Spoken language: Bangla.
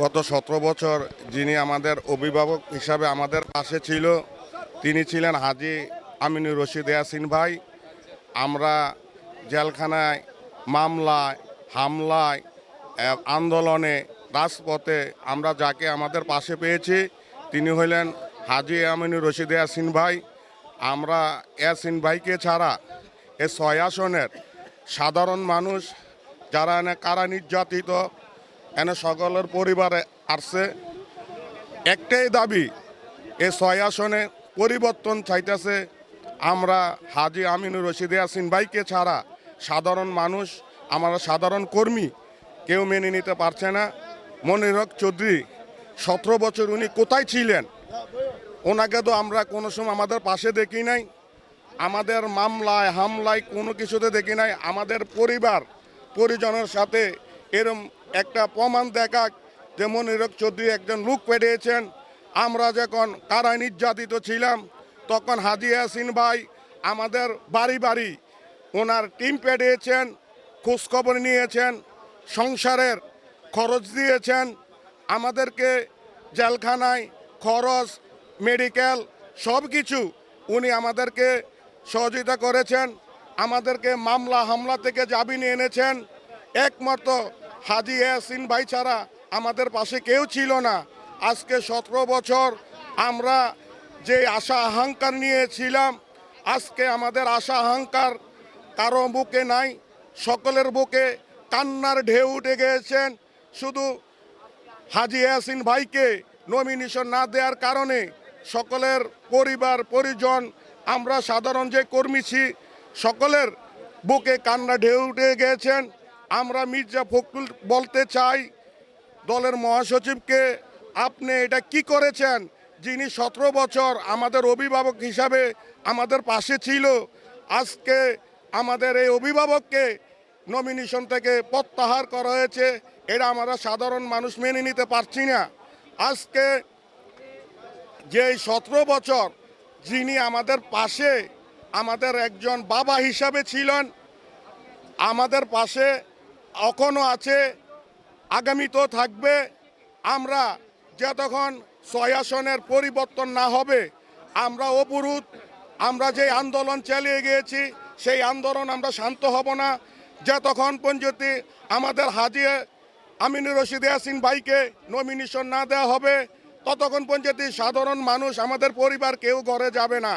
গত সতেরো বছর যিনি আমাদের অভিভাবক হিসাবে আমাদের পাশে ছিল, তিনি ছিলেন হাজি আমিনুর রশিদ ইয়াসিন ভাই। আমরা জেলখানায় মামলায়, হামলায় আন্দোলনে, রাজপথে আমরা যাকে আমাদের পাশে পেয়েছি, তিনি হলেন হাজি আমিনুর রশিদ ইয়াসিন ভাই। আমরা ইয়াসিন ভাইকে ছাড়া এ ছয় আসনের সাধারণ মানুষ, যারা কারা নির্যাতিত এনে সকলের পরিবারে আসছে। একটাই দাবি এ ছয় আসনে পরিবর্তন চাইতেছে। আমরা হাজি আমিনুর রশিদ ইয়াসিন ভাইকে ছাড়া। সাধারণ মানুষ, আমরা সাধারণ কর্মী, কেউ মেনে নিতে পারছে না। মনির হক চৌধুরী, সতেরো বছর উনি কোথায় ছিলেন? ওনাকে তো আমরা কোনো সময় আমাদের পাশে দেখি নাই। আমাদের মামলায়, হামলায় কোনো কিছুতে দেখি নাই। আমাদের পরিবার, পরিজনের সাথে এরম একটা প্রমাণ দেখা যে মনিরক চৌধুরী একজন লুক পেরিয়েছেন। আমরা যখন কারায় নির্যাতিত ছিলাম, তখন হাজি ইয়াসিন ভাই আমাদের বাড়ি বাড়ি ওনার টিম পেরিয়েছেন, খোঁজখবর নিয়েছেন, সংসারের খরচ দিয়েছেন। আমাদেরকে জেলখানায় খরচ, মেডিকেল সব কিছু উনি আমাদেরকে সহযোগিতা করেছেন। আমাদেরকে মামলা, হামলা থেকে জামিন এনেছেন। একমাত্র হাজি ইয়াসিন ভাই ছাড়া আমাদের পাশে কেউ ছিল না। আজকে সতেরো বছর আমরা যে আশা আহংকার নিয়েছিলাম, আজকে আমাদের আশা আহংকার কারও বুকে নাই, সকলের বুকে কান্নার ঢেউ উঠে গিয়েছেন। শুধু হাজি ইয়াসিন ভাইকে নমিনেশন না দেওয়ার কারণে সকলের পরিবার, পরিজন, আমরা সাধারণ যে কর্মী সকলের বুকে কান্না ঢেউ উঠে গিয়েছেন। আমরা মির্জা ফখরুল বলতে চাই দলের মহাসচিবকে, আপনি এটা কি করেছেন? যিনি সতেরো বছর আমাদের অভিভাবক হিসাবে আমাদের পাশে ছিল, আজকে আমাদের এই অভিভাবককে নমিনেশন থেকে প্রত্যাহার করা হয়েছে, এটা আমরা সাধারণ মানুষ মেনে নিতে পারছি না। আজকে যে সতেরো বছর যিনি আমাদের পাশে, আমাদের একজন বাবা হিসাবে ছিলেন, আমাদের পাশে এখনও আছে, আগামীতেও থাকবে। আমরা যতক্ষণ ছয় আসনের পরিবর্তন না হবে, আমরা অবরোধ, আমরা যে আন্দোলন চালিয়ে গিয়েছি, সেই আন্দোলন আমরা শান্ত হব না। যতক্ষণ পর্যন্ত আমাদের হাজি আমিনুর রশিদ ইয়াসিন ভাইকে নমিনেশন না দেওয়া হবে, ততক্ষণ পর্যন্ত সাধারণ মানুষ আমাদের পরিবার কেউ ঘরে যাবে না।